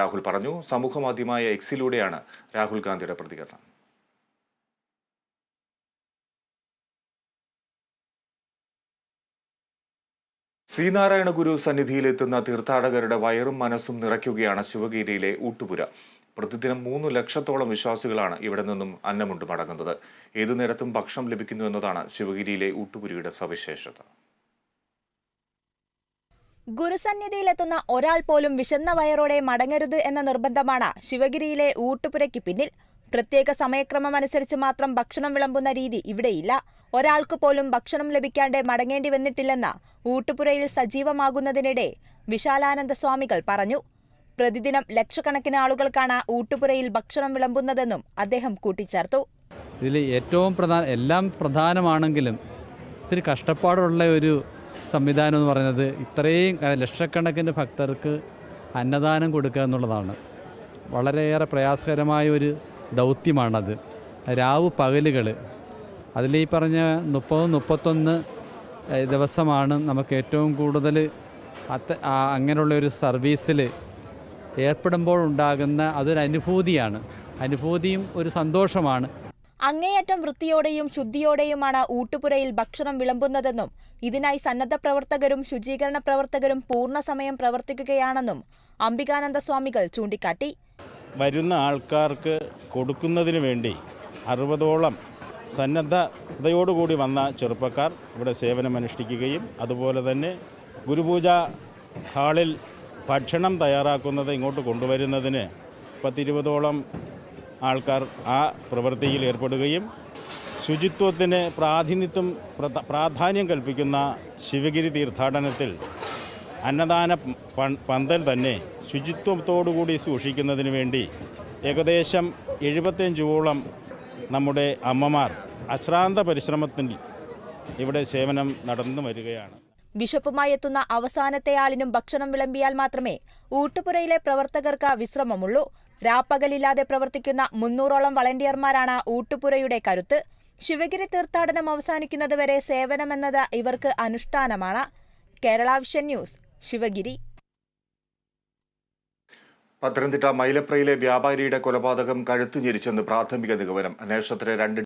രാഹുൽ പറഞ്ഞു. സമൂഹമാധ്യമമായ എക്സിലൂടെയാണ് രാഹുൽ ഗാന്ധിയുടെ പ്രതികരണം. ശ്രീനാരായണ ഗുരു സന്നിധിയിലെത്തുന്ന തീർത്ഥാടകരുടെ വയറും മനസ്സും നിറയ്ക്കുകയാണ് ശിവഗിരിയിലെ ഊട്ടുപുര. പ്രതിദിനം മൂന്ന് ലക്ഷത്തോളം വിശ്വാസികളാണ് ഇവിടെ നിന്നും അന്നമുണ്ട് മടങ്ങുന്നത്. ഏതു നേരത്തും ഭക്ഷണം ലഭിക്കുന്നു എന്നതാണ് ശിവഗിരിയിലെ ഊട്ടുപുരിയുടെ സവിശേഷത. ഗുരുസന്നിധിയിലെത്തുന്ന ഒരാൾ പോലും വിശന്ന വയറോടെ മടങ്ങരുത് എന്ന നിർബന്ധമാണ് ശിവഗിരിയിലെ ഊട്ടുപുരയ്ക്ക് പിന്നിൽ. പ്രത്യേക സമയക്രമം അനുസരിച്ച് മാത്രം ഭക്ഷണം വിളമ്പുന്ന രീതി ഇവിടെയില്ല. ഒരാൾക്ക് പോലും ഭക്ഷണം ലഭിക്കാണ്ട് മടങ്ങേണ്ടി വന്നിട്ടില്ലെന്ന് ഊട്ടുപുരയിൽ സജീവമാകുന്നതിനിടെ വിശാലാനന്ദ സ്വാമികൾ പറഞ്ഞു. പ്രതിദിനം ലക്ഷക്കണക്കിന് ആളുകൾക്കാണ് ഊട്ടുപുരയിൽ ഭക്ഷണം വിളമ്പുന്നതെന്നും അദ്ദേഹം കൂട്ടിച്ചേർത്തു. ഇതിൽ ഏറ്റവും പ്രധാന എല്ലാം പ്രധാനമാണെങ്കിലും ഇത്തിരി കഷ്ടപ്പാടുള്ള ഒരു സംവിധാനം എന്ന് പറയുന്നത് ഇത്രയും ലക്ഷക്കണക്കിന് ഭക്തർക്ക് അന്നദാനം കൊടുക്കുക എന്നുള്ളതാണ്. വളരെയേറെ പ്രയാസകരമായ ഒരു ദൗത്യമാണത്. രാവ് പകലുകൾ അതിൽ ഈ പറഞ്ഞ മുപ്പത് മുപ്പത്തൊന്ന് ദിവസമാണ് നമുക്ക് ഏറ്റവും കൂടുതൽ അത്ത അങ്ങനെയുള്ള ഒരു സർവീസിൽ ഏർപ്പെടുമ്പോൾ ഉണ്ടാകുന്ന അതൊരു അനുഭൂതിയാണ്. അനുഭൂതിയും ഒരു സന്തോഷമാണ്. അങ്ങേയറ്റം വൃത്തിയോടെയും ശുദ്ധിയോടെയുമാണ് ഊട്ടുപുരയിൽ ഭക്ഷണം വിളമ്പുന്നതെന്നും ഇതിനായി സന്നദ്ധ പ്രവർത്തകരും ശുചീകരണ പ്രവർത്തകരും പൂർണസമയം പ്രവർത്തിക്കുകയാണെന്നും അംബികാനന്ദ സ്വാമികൾ ചൂണ്ടിക്കാട്ടി. വരുന്ന ആൾക്കാർക്ക് കൊടുക്കുന്നതിന് വേണ്ടി അറുപതോളം സന്നദ്ധതയോടുകൂടി വന്ന ചെറുപ്പക്കാർ ഇവിടെ സേവനമനുഷ്ഠിക്കുകയും അതുപോലെ തന്നെ ഗുരുപൂജ ഹാളിൽ ഭക്ഷണം തയ്യാറാക്കുന്നത് ഇങ്ങോട്ട് കൊണ്ടുവരുന്നതിന് പത്തിരുപതോളം ആൾക്കാർ ആ പ്രവൃത്തിയിൽ ഏർപ്പെടുകയും ശുചിത്വത്തിന് പ്രാതിനിധ്യം പ്രാധാന്യം കൽപ്പിക്കുന്ന ശിവഗിരി തീർത്ഥാടനത്തിൽ അന്നദാന പന്തൽ തന്നെ ശുചിത്വത്തോടുകൂടി സൂക്ഷിക്കുന്നതിന് വേണ്ടി ഏകദേശം എഴുപത്തഞ്ചോളം നമ്മുടെ അമ്മമാർ അശ്രാന്ത പരിശ്രമത്തിൽ ഇവിടെ സേവനം നടന്നു വരികയാണ്. ബിഷപ്പുമായി എത്തുന്ന അവസാനത്തെ ആളിനും ഭക്ഷണം വിളമ്പിയാൽ മാത്രമേ ഊട്ടുപുരയിലെ പ്രവർത്തകർക്ക് വിശ്രമമുള്ളൂ. രാപ്പകലില്ലാതെ പ്രവർത്തിക്കുന്ന മുന്നൂറോളം വളണ്ടിയർമാരാണ് ഊട്ടുപുരയുടെ കരുത്ത്. ശിവഗിരി തീർത്ഥാടനം അവസാനിക്കുന്നതുവരെ സേവനമെന്നത് ഇവർക്ക് അനുഷ്ഠാനമാണ്. Kerala vision news Sivagiri. Pathanamthitta മൈലപ്രയിലെ വ്യാപാരിയുടെ കൊലപാതകം കഴുത്തു ഞെരിച്ചെന്ന് പ്രാഥമിക നിഗമനം. അന്വേഷണത്തിന് രണ്ട്